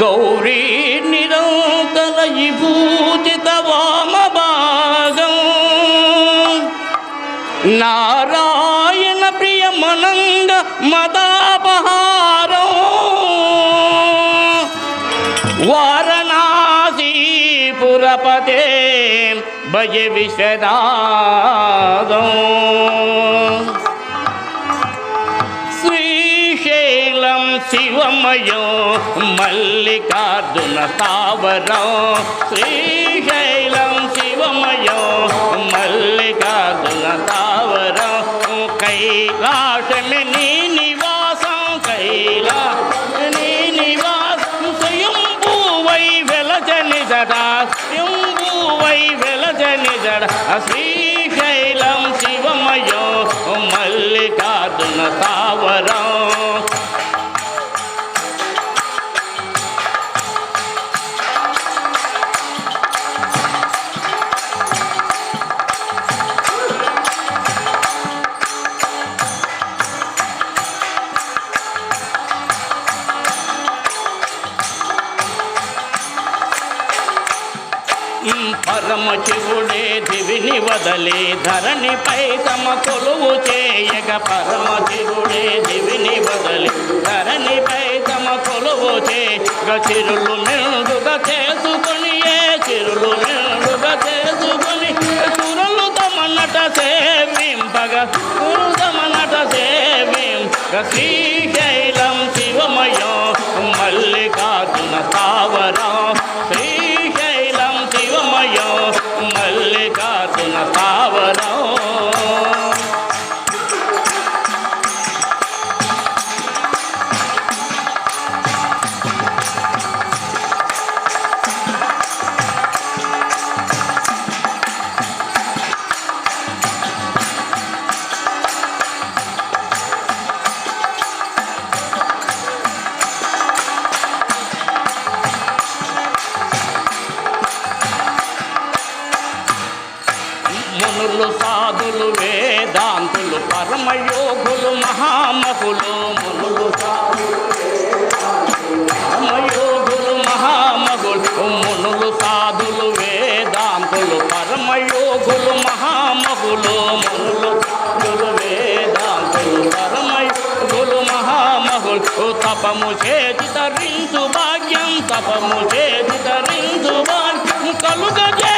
ಗೌರಿ ನಿರಂತರಯಿ ಪೂಜಿತ ವಾಮಭಾಗಂ ನಾರಾಯಣ ಪ್ರಿಯ ಮನಂಗ ಮದಾಪಹಾರ ವಾರಣಾಸಿ ಪುರಪತೆ ಭಯ ವಿಷದಾದಂ శివమయం మల్లికార్జున స్థావరం. శ్రీశైలం శివమయం మల్లికార్జున స్థావరం. కైలాసమే నీ నివాసం కైలాస నివాసం. స్వయంభూవై వెలచని జడా స్వయంభూవై వెలచని జడ. శ్రీశైలం శివమయం మల్లికార్జున స్థావరం. శివుడే దివిని వదలి ధరణిపై తమ కొలువు చేయగ పరమ శివుడే దివిని వదలి ధరణిపై తమ కొలువు చేయగ చిరులు మెండుగా చేసుకొని ఏ చిరులు మెండుగా చేసుకొని సురులు తమ నట సేవింపగ గురు తమ నట సేవింపగ శ్రీశైలం శివమయం మల్లికార్జున స్థావరం. జ్ఞానులు సాధులు వేదాంతులు పరమయోగులు మహామహులు మునులు పరమయోగులు మహామహులు మునులు సాధులు వేదాంతులు పరమయోగులు మహామహులు మునులు సాధులు వేదాంతులు పరమయోగులు మహామహులు తపము చేతి తరించు భాగ్యం తపము చేతి తరించు భాగ్యం కలుగజే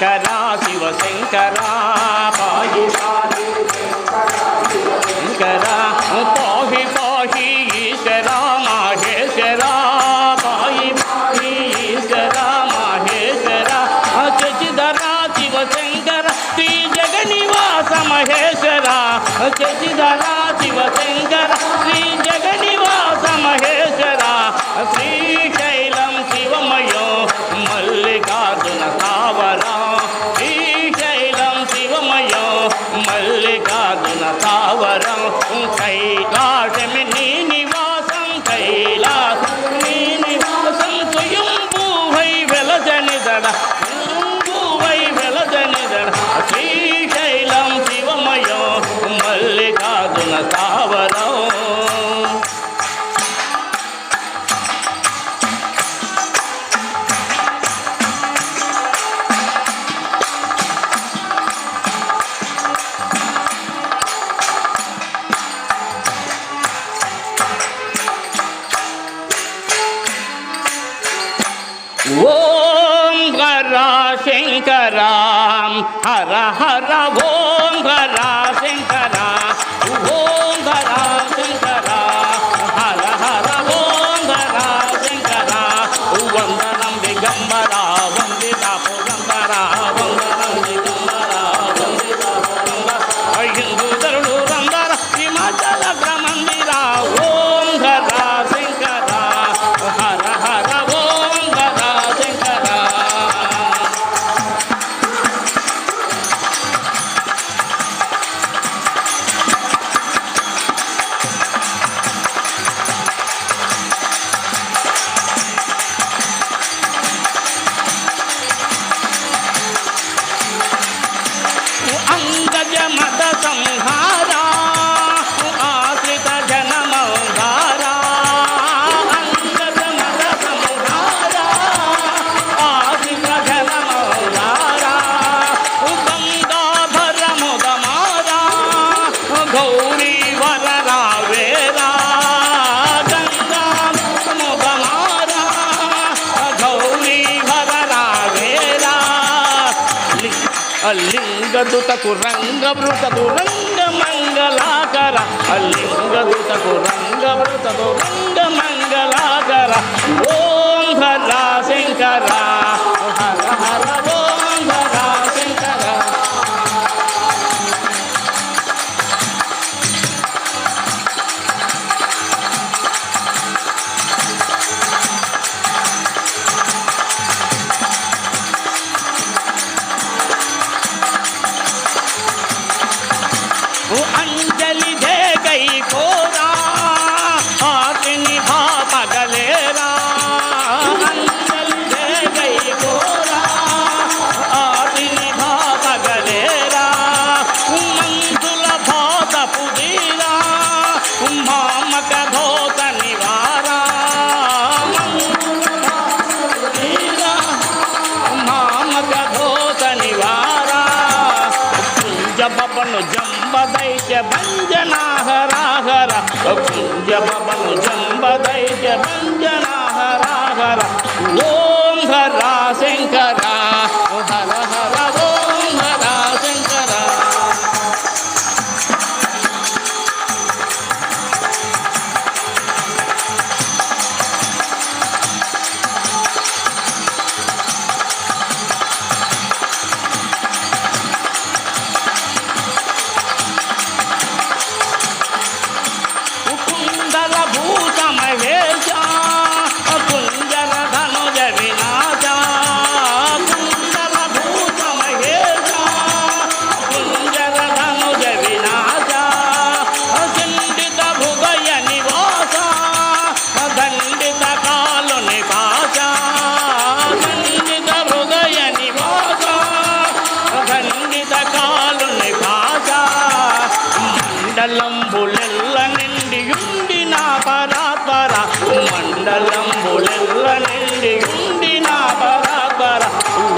శంకర శివ శంకర పాహి పాహి శంకర పాహి పాహి ఈశ్వర మాహేశ్వర పాహి పాహి ఈశ్వర మాహేశ్వర చచిధర శివ శంకర శ్రీ జగనివాస మహేశ్వర చచిధర శంకర హర హర ఓం అల్లింగదుతకు రంగభృతకు రంగ మంగళాకర అల్లింగదుతకు రంగభృతకు రంగ మంగళాకర ఓం హర శంకర హర హర ఓం హర కుంజ బబను జంబదైత్య భంజనా హరా హర. ఓం హర శంకర హర మండలంబులెల్ల నిండియుండి నా పరాత్వర మండలంబులెల్ల నిండియుండి నా పరాత్వర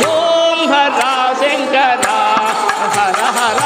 ఓం హర శంకర. హర హర